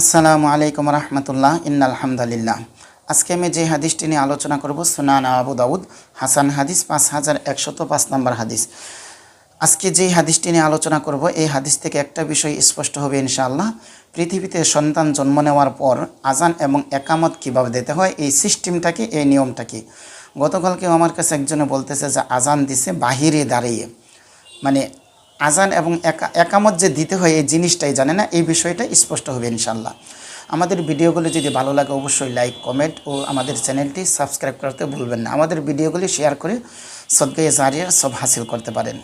আসসালামু আলাইকুম রহমতুল্লাহ ইন্নালহামদুলিল্লাহ আজকে আমি যে হাদিসটি নিয়ে আলোচনা করব, সুনান আবু দাউদ, হাসান হাদিস, পাঁচ হাজার একশত পাঁচ নম্বর হাদিস। আজকে যে হাদিসটি নিয়ে আলোচনা করব, এই হাদিস থেকে একটা বিষয় স্পষ্ট হবে ইনশাআল্লাহ। পৃথিবীতে সন্তান জন্ম নেওয়ার পর আজান এবং একামত কীভাবে দিতে হয়, এই সিস্টেমটাকে, এই নিয়মটাকে। গতকালকেও আমার কাছে একজনে বলতেছে যে, আজান দিছে বাহিরে দাঁড়িয়ে। মানে আজান এবং একা একামত যে দিতে হয় এই জিনিসটাই জানে না, এই বিষয়টা স্পষ্ট হবে ইনশাল্লাহ আমাদের ভিডিওগুলি যদি ভালো লাগে অবশ্যই লাইক, কমেন্ট ও আমাদের চ্যানেলটি সাবস্ক্রাইব করতে ভুলবেন না। আমাদের ভিডিওগুলি শেয়ার করে সদগাই জারিয়ার সব হাসিল করতে পারেন।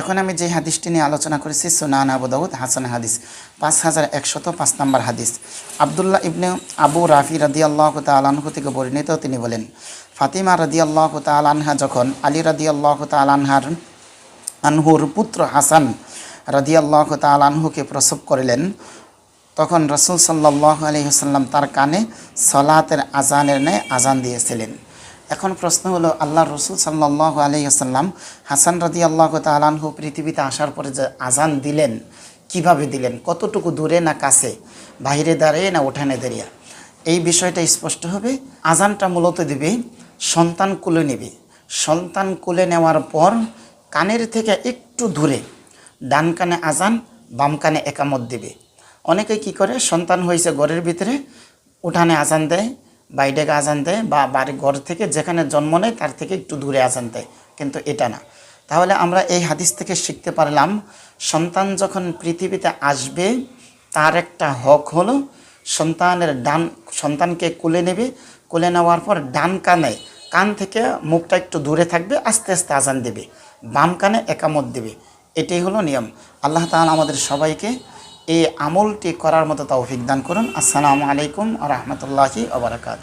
এখন আমি যে হাদিসটি নিয়ে আলোচনা করেছি, সুনান আবু দাউদ হাসান হাদিস, পাঁচ হাজার একশত পাঁচ নম্বর হাদিস। আবদুল্লাহ ইবনে আবু রাফি রাদি আল্লাহ তালানহু থেকে বর্ণিত তিনি বলেন, ফাতিমা রাদি আল্লাহ তালানহা যখন আলী রাদি আল্লাহ তালানহার আনহুর পুত্র হাসান রাদিয়াল্লাহ তাল আনহুকে প্রসব করিলেন। তখন রসুল সাল্লাহ আলহিহাল্লাম তার কানে সলাতের আজানের ন্যায় আজান দিয়েছিলেন। এখন প্রশ্ন হলো আল্লাহ রসুল সাল্লাহ আলহিহাল্লাম হাসান রাদি আল্লাহ তালানহু পৃথিবীতে আসার পরে যে আজান দিলেন, কীভাবে দিলেন? কতটুকু দূরে না কাছে? বাহিরে দাঁড়িয়ে না উঠানে দাঁড়িয়ে? এই বিষয়টা স্পষ্ট হবে। আজানটা মূলত দিবে, সন্তান কুলে নেবে। সন্তান কুলে নেওয়ার পর কানের থেকে একটু দূরে, ডান কানে আজান, বাম কানে একামত দেবে। অনেকে কি করে, সন্তান হয়েছে ঘরের ভিতরে, উঠানে আজান দেয়, বাইরে আজান দেয় বা বাড়ি ঘর থেকে যেখানে জন্ম নেয়, তার থেকে একটু দূরে আজান দেয়, কিন্তু এটা না। তাহলে আমরা এই হাদিস থেকে শিখতে পারলাম, সন্তান যখন পৃথিবীতে আসবে, তার একটা হক হলো, সন্তানের ডান সন্তানকে কোলে নেবে, কোলে নেওয়ার পর ডান কানে কান থেকে মুখটা একটু দূরে থাকবে, আস্তে আস্তে আজান দেবে। বাম কানে একামত দেবে। এটাই হলো নিয়ম। আল্লাহ তাআলা আমাদের সবাইকে এই আমলটি করার মতো তৌফিক অভিজ্ঞান করুন। আসসালামু আলাইকুম রহমতুল্লাহি আবরাকাত